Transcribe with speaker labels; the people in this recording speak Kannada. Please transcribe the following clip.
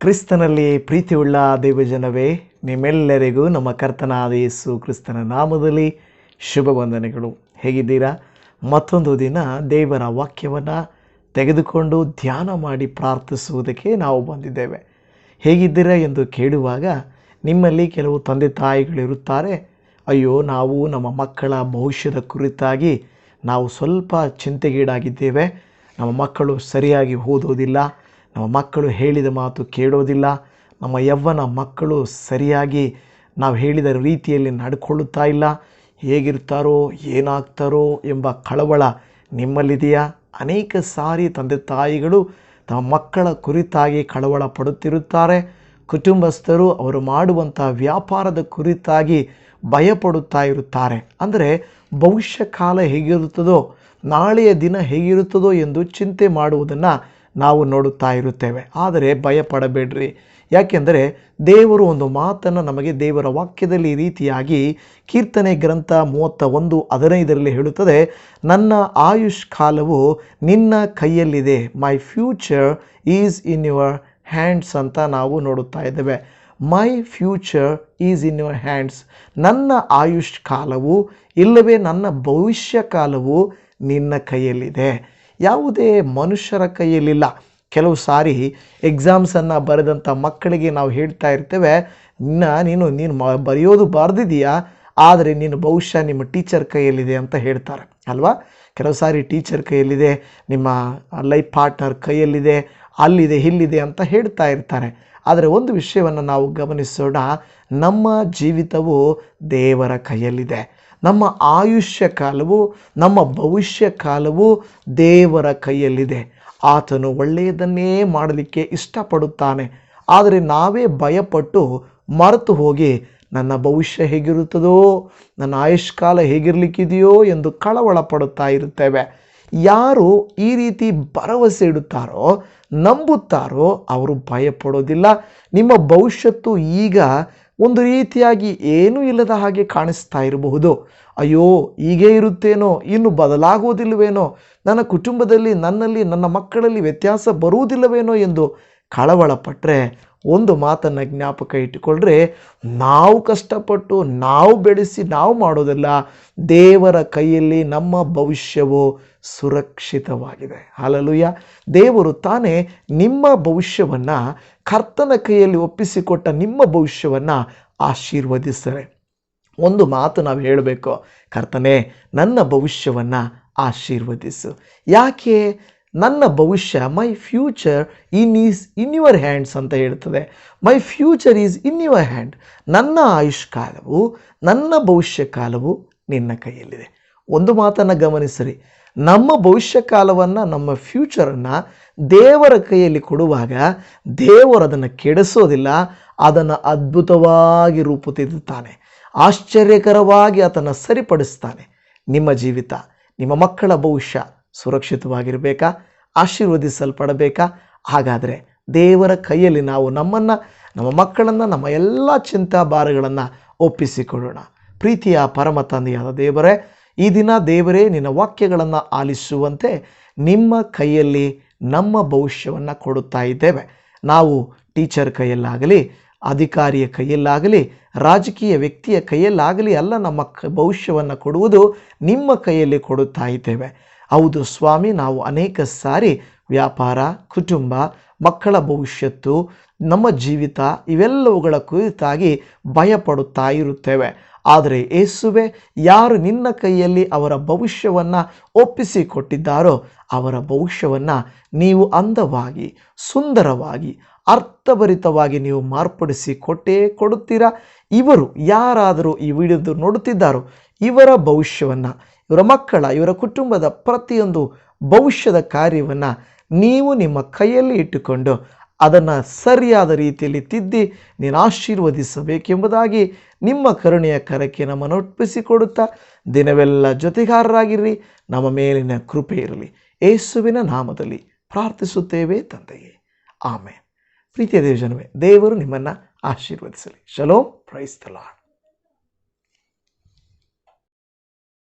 Speaker 1: ಕ್ರಿಸ್ತನಲ್ಲಿ ಪ್ರೀತಿಯುಳ್ಳ ದೇವಜನವೇ, ನಿಮ್ಮೆಲ್ಲರಿಗೂ ನಮ್ಮ ಕರ್ತನಾದ ಯೇಸು ಕ್ರಿಸ್ತನ ನಾಮದಲ್ಲಿ ಶುಭ ವಂದನೆಗಳು. ಹೇಗಿದ್ದೀರಾ? ಮತ್ತೊಂದು ದಿನ ದೇವರ ವಾಕ್ಯವನ್ನು ತೆಗೆದುಕೊಂಡು ಧ್ಯಾನ ಮಾಡಿ ಪ್ರಾರ್ಥಿಸುವುದಕ್ಕೆ ನಾವು ಬಂದಿದ್ದೇವೆ. ಹೇಗಿದ್ದೀರಾ ಎಂದು ಕೇಳುವಾಗ ನಿಮ್ಮಲ್ಲಿ ಕೆಲವು ತಂದೆ ತಾಯಿಗಳಿರುತ್ತಾರೆ. ಅಯ್ಯೋ, ನಾವು ನಮ್ಮ ಮಕ್ಕಳ ಭವಿಷ್ಯದ ಕುರಿತಾಗಿ ನಾವು ಸ್ವಲ್ಪ ಚಿಂತೆಗೀಡಾಗಿದ್ದೇವೆ. ನಮ್ಮ ಮಕ್ಕಳು ಸರಿಯಾಗಿ ಓದೋದಿಲ್ಲ ನಮ್ಮ ಮಕ್ಕಳು ಹೇಳಿದ ಮಾತು ಕೇಳೋದಿಲ್ಲ. ನಮ್ಮ ಯವ್ವನ ಮಕ್ಕಳು ಸರಿಯಾಗಿ ನಾವು ಹೇಳಿದ ರೀತಿಯಲ್ಲಿ ನಡ್ಕೊಳ್ಳುತ್ತಾ ಇಲ್ಲ. ಹೇಗಿರ್ತಾರೋ, ಏನಾಗ್ತಾರೋ ಎಂಬ ಕಳವಳ ನಿಮ್ಮಲ್ಲಿದೆಯಾ? ಅನೇಕ ಸಾರಿ ತಂದೆ ತಾಯಿಗಳು ತಮ್ಮ ಮಕ್ಕಳ ಕುರಿತಾಗಿ ಕಳವಳ ಪಡುತ್ತಿರುತ್ತಾರೆ. ಕುಟುಂಬಸ್ಥರು ಅವರು ಮಾಡುವಂಥ ವ್ಯಾಪಾರದ ಕುರಿತಾಗಿ ಭಯಪಡುತ್ತಾ ಇರುತ್ತಾರೆ. ಅಂದರೆ ಭವಿಷ್ಯ ಕಾಲ ಹೇಗಿರುತ್ತದೋ, ನಾಳೆಯ ದಿನ ಹೇಗಿರುತ್ತದೋ ಎಂದು ಚಿಂತೆ ಮಾಡುವುದನ್ನು ನಾವು ನೋಡುತ್ತಾ ಇರುತ್ತೇವೆ. ಆದರೆ ಭಯಪಡಬೇಡ್ರಿ. ಯಾಕೆಂದರೆ ದೇವರು ಒಂದು ಮಾತನ್ನು ನಮಗೆ ದೇವರ ವಾಕ್ಯದಲ್ಲಿ ರೀತಿಯಾಗಿ ಕೀರ್ತನೆ ಗ್ರಂಥ ಮೂವತ್ತ ಒಂದು ಹದಿನೈದರಲ್ಲಿ ಹೇಳುತ್ತದೆ, ನನ್ನ ಆಯುಷ್ ಕಾಲವು ನಿನ್ನ ಕೈಯಲ್ಲಿದೆ. My future is in your hands ಅಂತ ನಾವು ನೋಡುತ್ತಾ ಇದ್ದೇವೆ. My future is in your hands. ನನ್ನ ಆಯುಷ್ ಕಾಲವು ಇಲ್ಲವೇ ನನ್ನ ಭವಿಷ್ಯ ಕಾಲವು ನಿನ್ನ ಕೈಯಲ್ಲಿದೆ. ಯಾವುದೇ ಮನುಷ್ಯರ ಕೈಯಲ್ಲಿಲ್ಲ. ಕೆಲವು ಸಾರಿ ಎಕ್ಸಾಮ್ಸನ್ನು ಬರೆದಂಥ ಮಕ್ಕಳಿಗೆ ನಾವು ಹೇಳ್ತಾ ಇರ್ತೇವೆ, ಇನ್ನ ನೀನು ನೀನು ಮ, ಬರೆಯೋದು ಬಾರ್ದಿದೆಯಾ ಆದರೆ ನೀನು ಬಹುಶಃ ನಿಮ್ಮ ಟೀಚರ್ ಕೈಯಲ್ಲಿದೆ ಅಂತ ಹೇಳ್ತಾರೆ. ಅಲ್ವಾ? ಕೆಲವು ಸಾರಿ ಟೀಚರ್ ಕೈಯಲ್ಲಿದೆ, ನಿಮ್ಮ ಲೈಫ್ ಪಾರ್ಟ್ನರ್ ಕೈಯಲ್ಲಿದೆ ಅಲ್ಲಿದೆ, ಇಲ್ಲಿದೆ ಅಂತ ಹೇಳ್ತಾ ಇರ್ತಾರೆ. ಆದರೆ ಒಂದು ವಿಷಯವನ್ನು ನಾವು ಗಮನಿಸೋಣ. ನಮ್ಮ ಜೀವಿತವು ದೇವರ ಕೈಯಲ್ಲಿದೆ. ನಮ್ಮ ಆಯುಷ್ಯ ಕಾಲವು, ನಮ್ಮ ಭವಿಷ್ಯ ಕಾಲವು ದೇವರ ಕೈಯಲ್ಲಿದೆ. ಆತನು ಒಳ್ಳೆಯದನ್ನೇ ಮಾಡಲಿಕ್ಕೆ ಇಷ್ಟಪಡುತ್ತಾನೆ. ಆದರೆ ನಾವೇ ಭಯಪಟ್ಟು ಮರೆತು ಹೋಗಿ ನನ್ನ ಭವಿಷ್ಯ ಹೇಗಿರುತ್ತದೋ, ನನ್ನ ಆಯುಷ್ಕಾಲ ಹೇಗಿರಲಿಕ್ಕಿದೆಯೋ ಎಂದು ಕಳವಳ ಪಡುತ್ತಾ ಇರುತ್ತೇವೆ. ಯಾರು ಈ ರೀತಿ ಭರವಸೆ ಇಡುತ್ತಾರೋ, ನಂಬುತ್ತಾರೋ ಅವರು ಭಯಪಡೋದಿಲ್ಲ. ನಿಮ್ಮ ಭವಿಷ್ಯತ್ತು ಈಗ ಒಂದು ರೀತಿಯಾಗಿ ಏನೂ ಇಲ್ಲದ ಹಾಗೆ ಕಾಣಿಸ್ತಾ ಇರಬಹುದು. ಅಯ್ಯೋ, ಹೀಗೇ ಇರುತ್ತೇನೋ, ಇನ್ನು ಬದಲಾಗುವುದಿಲ್ಲವೇನೋ, ನನ್ನ ಕುಟುಂಬದಲ್ಲಿ, ನನ್ನಲ್ಲಿ, ನನ್ನ ಮಕ್ಕಳಲ್ಲಿ ವ್ಯತ್ಯಾಸ ಬರುವುದಿಲ್ಲವೇನೋ ಎಂದು ಕಳವಳ ಪಟ್ಟರೆ ಒಂದು ಮಾತನ್ನು ಜ್ಞಾಪಕ ಇಟ್ಟುಕೊಳ್ಳ್ರೆ ನಾವು ಕಷ್ಟಪಟ್ಟು, ನಾವು ಬೆಳೆಸಿ, ನಾವು ಮಾಡೋದಲ್ಲ, ದೇವರ ಕೈಯಲ್ಲಿ ನಮ್ಮ ಭವಿಷ್ಯವು ಸುರಕ್ಷಿತವಾಗಿದೆ. ಹಾಲಲುಯ್ಯ ದೇವರು ತಾನೇ ನಿಮ್ಮ ಭವಿಷ್ಯವನ್ನು, ಕರ್ತನ ಕೈಯಲ್ಲಿ ಒಪ್ಪಿಸಿಕೊಟ್ಟ ನಿಮ್ಮ ಭವಿಷ್ಯವನ್ನು ಆಶೀರ್ವದಿಸ್ತಾರೆ. ಒಂದು ಮಾತು ನಾವು ಹೇಳಬೇಕು, ಕರ್ತನೇ, ನನ್ನ ಭವಿಷ್ಯವನ್ನು ಆಶೀರ್ವದಿಸು. ಯಾಕೆ? ನನ್ನ ಭವಿಷ್ಯ my future in is in your hands ಅಂತ ಹೇಳ್ತದೆ. My future is in your hand ನನ್ನ ಆಯುಷ್ ಕಾಲವು ನನ್ನ ಭವಿಷ್ಯ ಕಾಲವು ನಿನ್ನ ಕೈಯಲ್ಲಿದೆ. ಒಂದು ಮಾತನ್ನು ಗಮನಿಸಿರಿ. ನಮ್ಮ ಭವಿಷ್ಯ ಕಾಲವನ್ನು ನಮ್ಮ ಫ್ಯೂಚರನ್ನು ದೇವರ ಕೈಯಲ್ಲಿ ಕೊಡುವಾಗ ದೇವರು ಅದನ್ನು ಕೆಡಿಸೋದಿಲ್ಲ, ಅದನ್ನು ಅದ್ಭುತವಾಗಿ ರೂಪುತ್ತಿದ್ದಾನೆ ಆಶ್ಚರ್ಯಕರವಾಗಿ ಅದನ್ನು ಸರಿಪಡಿಸ್ತಾನೆ. ನಿಮ್ಮ ಜೀವಿತ, ನಿಮ್ಮ ಮಕ್ಕಳ ಭವಿಷ್ಯ ಸುರಕ್ಷಿತವಾಗಿರಬೇಕಾ? ಆಶೀರ್ವದಿಸಲ್ಪಡಬೇಕಾ? ಹಾಗಾದರೆ ದೇವರ ಕೈಯಲ್ಲಿ ನಾವು ನಮ್ಮನ್ನು, ನಮ್ಮ ಮಕ್ಕಳನ್ನು, ನಮ್ಮ ಎಲ್ಲ ಚಿಂತಾ ಭಾರಗಳನ್ನು ಒಪ್ಪಿಸಿಕೊಳ್ಳೋಣ. ಪ್ರೀತಿಯ ಪರಮ ತಂದೆಯಾದ ದೇವರೇ, ಈ ದಿನ ದೇವರೇ ನಿನ್ನ ವಾಕ್ಯಗಳನ್ನು ಆಲಿಸುವಂತೆ ನಿಮ್ಮ ಕೈಯಲ್ಲಿ ನಮ್ಮ ಭವಿಷ್ಯವನ್ನು ಕೊಡುತ್ತಾ ಇದ್ದೇವೆ. ನಾವು ಟೀಚರ್ ಕೈಯಲ್ಲಾಗಲಿ, ಅಧಿಕಾರಿಯ ಕೈಯಲ್ಲಾಗಲಿ, ರಾಜಕೀಯ ವ್ಯಕ್ತಿಯ ಕೈಯಲ್ಲಾಗಲಿ ಅಲ್ಲ ನಮ್ಮ ಭವಿಷ್ಯವನ್ನು ಕೊಡುವುದು ನಿಮ್ಮ ಕೈಯಲ್ಲಿ ಕೊಡುತ್ತಾ ಇದ್ದೇವೆ. ಹೌದು ಸ್ವಾಮಿ, ನಾವು ಅನೇಕ ಸಾರಿ ವ್ಯಾಪಾರ, ಕುಟುಂಬ, ಮಕ್ಕಳ ಭವಿಷ್ಯತ್ತು, ನಮ್ಮ ಜೀವಿತ ಇವೆಲ್ಲವುಗಳ ಕುರಿತಾಗಿ ಭಯಪಡುತ್ತಾ ಇರುತ್ತೇವೆ. ಆದರೆ ಏಸುವೆ, ಯಾರು ನಿನ್ನ ಕೈಯಲ್ಲಿ ಅವರ ಭವಿಷ್ಯವನ್ನು ಒಪ್ಪಿಸಿಕೊಟ್ಟಿದ್ದಾರೋ ಅವರ ಭವಿಷ್ಯವನ್ನು ನೀವು ಅಂದವಾಗಿ, ಸುಂದರವಾಗಿ, ಅರ್ಥಭರಿತವಾಗಿ ನೀವು ಮಾರ್ಪಡಿಸಿ ಕೊಟ್ಟೇ ಕೊಡುತ್ತೀರಾ? ಇವರು ಯಾರಾದರೂ ಈ ವಿಡಿಯೋದು ನೋಡುತ್ತಿದ್ದಾರೋ, ಇವರ ಭವಿಷ್ಯವನ್ನು ಇವರ ಮಕ್ಕಳ, ಇವರ ಕುಟುಂಬದ ಪ್ರತಿಯೊಂದು ಭವಿಷ್ಯದ ಕಾರ್ಯವನ್ನು ನೀವು ನಿಮ್ಮ ಕೈಯಲ್ಲಿ ಇಟ್ಟುಕೊಂಡು ಅದನ್ನು ಸರಿಯಾದ ರೀತಿಯಲ್ಲಿ ತಿದ್ದಿ ನೀನು ಆಶೀರ್ವದಿಸಬೇಕೆಂಬುದಾಗಿ ನಿಮ್ಮ ಕರುಣೆಯ ಕರಕ್ಕೆ ನಮ್ಮನ್ನು ಒಪ್ಪಿಸಿಕೊಡುತ್ತಾ ದಿನವೆಲ್ಲ ಜೊತೆಗಾರರಾಗಿರ್ರಿ. ನಮ್ಮ ಮೇಲಿನ ಕೃಪೆ ಇರಲಿ. ಏಸುವಿನ ನಾಮದಲ್ಲಿ ಪ್ರಾರ್ಥಿಸುತ್ತೇವೆ ತಂದೆಯೇ. ಆಮೆ ಪ್ರೀತಿಯ ದೇವಜನವೇ, ದೇವರು ನಿಮ್ಮನ್ನು ಆಶೀರ್ವದಿಸಲಿ. ಶಲೋ ಪ್ರೈಸ್